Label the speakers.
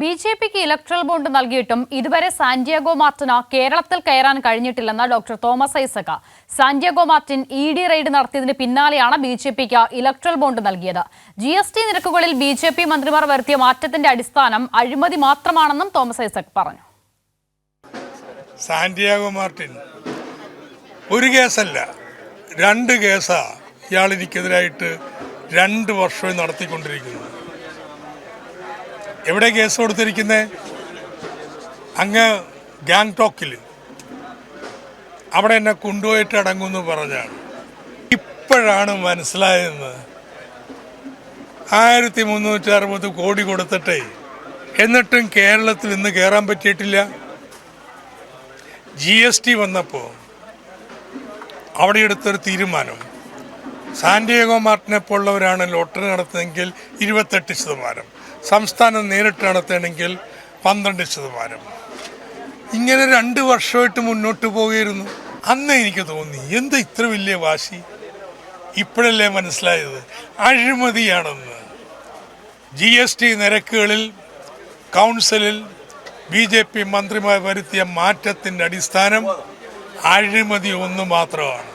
Speaker 1: B J പിക്ക് electoral bond നൽകിയിട്ടും ഇതുവരെ സാന്റിയാഗോ മാർട്ടിന് കേരളത്തിൽ കയറാൻ കഴിഞ്ഞിട്ടില്ലെന്ന് doctor Thomas Isaac Santiago Martin E D raid നടത്തിയതിന് പിന്നാലെയാണ് ബി ജെ പിക്ക് ഇലക്ട്രൽ ബോണ്ട് നൽകിയത്. ജി എസ് ടി നിരക്കുകളിൽ ബി ജെ പി മന്ത്രിമാർ വരുത്തിയ മാറ്റത്തിന്റെ അടിസ്ഥാനം അഴിമതി മാത്രമാണെന്നും തോമസ് ഐസക് പറഞ്ഞു.
Speaker 2: സാന്റിയാഗോ മാർട്ടിൻ ഒരു കേസല്ല രണ്ട് കേസാ ഇയാൾ രണ്ട് വർഷമായി നടത്തിക്കൊണ്ടിരിക്കുന്നു. എവിടെ കേസ് കൊടുത്തിരിക്കുന്നത് അങ്ങ് ഗാങ്ടോക്കിൽ അവിടെ എന്നെ കൊണ്ടുപോയിട്ട് അടങ്ങുമെന്ന് പറഞ്ഞാണ്. ഇപ്പോഴാണ് മനസ്സിലായെന്ന്. ആയിരത്തി മുന്നൂറ്റി അറുപത് കോടി കൊടുത്തിട്ടേ. എന്നിട്ടും കേരളത്തിൽ ഇന്ന് കയറാൻ പറ്റിയിട്ടില്ല. ജി എസ് ടി വന്നപ്പോൾ അവിടെ എടുത്തൊരു തീരുമാനം. സാന്റിയാഗോ മാർട്ടിനെ പോലുള്ളവരാണ് ലോട്ടറി നടത്തുന്നതെങ്കിൽ ഇരുപത്തെട്ട് ശതമാനം. സംസ്ഥാനം നേരിട്ട് നടത്തണമെങ്കിൽ പന്ത്രണ്ട് ശതമാനം. ഇങ്ങനെ രണ്ട് വർഷമായിട്ട് മുന്നോട്ട് പോവുകയായിരുന്നു. അന്ന് എനിക്ക് തോന്നി എന്താ ഇത്ര വലിയ വാശി? ഇപ്പോഴല്ലേ മനസ്സിലായത്. അഴിമതിയാണെന്ന്. ജി എസ് ടി നിരക്കുകളിൽ കൗൺസിലിൽ ബി ജെ പി മന്ത്രിമാർ വരുത്തിയ മാറ്റത്തിന്റെ അടിസ്ഥാനം അഴിമതി ഒന്ന് മാത്രമാണ്.